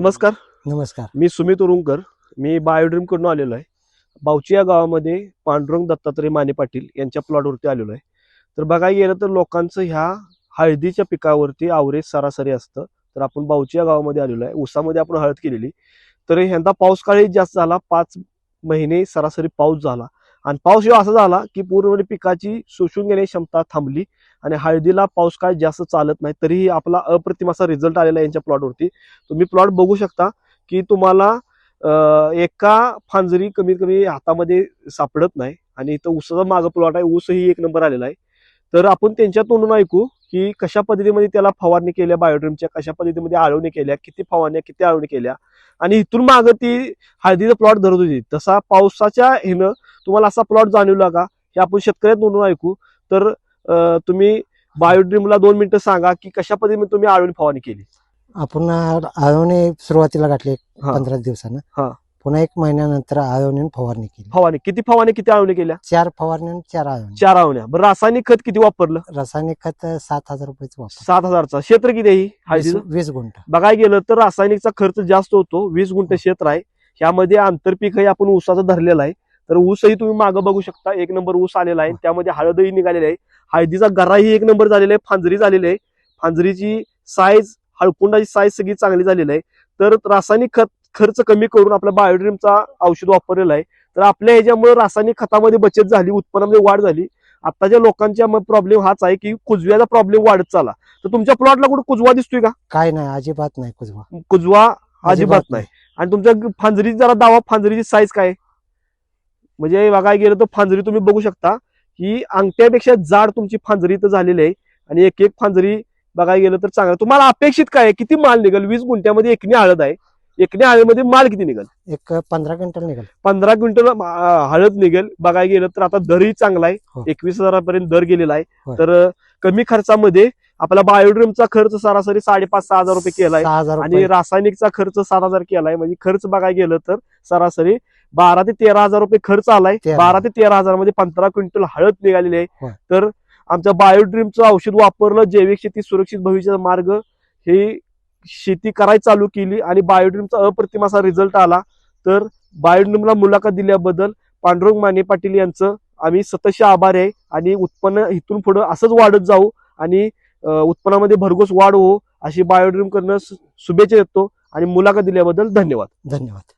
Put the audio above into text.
नमस्कार. नमस्कार. मी सुमित उरुंकर. मी बायोड्रीमकडून आलेलो आहे. बावची या गावामध्ये पांडुरंग दत्तात्रय माने पाटील यांच्या प्लॉटवरती आलेलो आहे. तर बघायला गेलं तर लोकांचं ह्या हळदीच्या पिकावरती आवरेज सरासरी असतं. तर आपण बावची या गावामध्ये आलेलो आहे. उसामध्ये आपण हळद केलेली. तर ह्यांचा पाऊस काळी जास्त झाला. पाच महिने सरासरी पाऊस झाला. आणि पाऊस ह्यो असा झाला की पूर्णपणे पिकाची शोषून घेण्याची क्षमता थांबली. आणि हळदीला पाऊस काय जास्त चालत नाही तरीही आपला अप्रतिम असा रिझल्ट आलेला आहे यांच्या प्लॉटवरती तुम्ही प्लॉट बघू शकता की तुम्हाला एका फांजरी कमीत कमी हातामध्ये सापडत नाही आणि इथं ऊसाचा मागं प्लॉट आहे ऊसही एक नंबर आलेला आहे. तर आपण त्यांच्या तोंडून ऐकू की कशा पद्धतीमध्ये त्याला फवारणी केल्या बायोड्रीमच्या कशा पद्धतीमध्ये आळवणी केल्या किती फवारण्या किती आळवणी केल्या. आणि इथून मागं ती हळदीचा प्लॉट धरत होती. तसा पावसाच्या ह्यानं तुम्हाला असा प्लॉट जाणवला का हे आपण शेतकऱ्यात नोंदून ऐकू. तर तुम्ही बायोड्रीमला दोन मिनिटं सांगा की कशा पद्धतीने तुम्ही आळवणी फवारणी केली? आपण आळवणी सुरुवातीला घातली. पंधरा दिवसानं. हा. पुन्हा एक महिन्यानंतर आळवणी फवारणी केली. फवारणी. किती फवारणी किती आळवणी केल्या? चार फवारणी चार आळवणी. चार आवण्या बरं रासायनिक खत किती वापरलं? रासायनिक खत सात हजार रुपयाचं वापर सात हजारचा. क्षेत्र किती आहे वीस गुंठ. बघायला गेलं तर रासायनिकचा खर्च जास्त होतो. वीस गुंठ क्षेत्र आहे. ह्यामध्ये आंतरपीकही आपण ऊसाचं धरलेलं आहे. तर ऊसही तुम्ही मागं बघू शकता. एक नंबर ऊस आलेला आहे. त्यामध्ये हळदही निघालेली आहे. हळदीचा गराही एक नंबर झालेला आहे फांजरी झालेली आहे. फांजरीची साईज हळकुंडाची साईज सगळी चांगली झालेली आहे. तर रासायनिक खत खर्च कमी करून आपल्या बायोड्रीमचा औषध वापरलेलं आहे. तर आपल्या ह्याच्यामुळे रासायनिक खतामध्ये बचत झाली उत्पन्नामध्ये वाढ झाली. आताच्या लोकांच्या प्रॉब्लेम हाच आहे की कुजव्याचा प्रॉब्लेम वाढत चालला. तर तुमच्या प्लॉटला कुठे कुजवा दिसतोय का? काय नाही अजिबात नाही कुजवा. कुजवा अजिबात नाही. आणि तुमच्या फांजरीची जरा दावा फांजरीची साईज काय? म्हणजे बघायला गेलं तर फांजरी तुम्ही बघू शकता. ही अंगठ्यापेक्षा जाड तुमची फांजरी इथं झालेली आहे. आणि एक एक फांजरी बघायला गेलं तर चांगलं. तुम्हाला अपेक्षित काय आहे? किती माल निघेल? वीस गुंठ्यामध्ये एकने हळद आहे. एकने हळदमध्ये माल किती निघेल? एक पंधरा क्विंटल निघाल. पंधरा क्विंटल हळद निघेल. बघायला गेलं तर आता दरही चांगला आहे. हो. एकवीस हजारापर्यंत दर गेलेला आहे. तर कमी खर्चामध्ये आपला बायोड्रीमचा खर्च सरासरी साडेपाच सहा हजार रुपये केलाय. सहा हजार आणि रुपये. रासायनिकचा खर्च सात हजार केलाय. म्हणजे खर्च बघायला गेलं तर सरासरी बारा ते तेरा हजार रुपये खर्च आलाय. तेरा. बारा ते तेरा हजारमध्ये पंधरा क्विंटल हळद निघालेली आहे. होय. तर आमच्या बायोड्रीमचं औषध वापरलं जैविक शेती सुरक्षित भविष्याचा मार्ग हे शेती करायला चालू केली आणि बायोड्रीमचा अप्रतिम असा रिझल्ट आला. तर बायोड्रीमला मुलाखत दिल्याबद्दल पांडुरंग माने पाटील यांचं आम्ही सततचे आभारी आहे आणि उत्पन्न इथून पुढे असंच वाढत जाऊ आणि उत्पन्नामध्ये भरघोस वाढ हो अशी बायोड्रीम करणं शुभेच्छा देतो आणि मुलाखत दिल्याबद्दल धन्यवाद. धन्यवाद.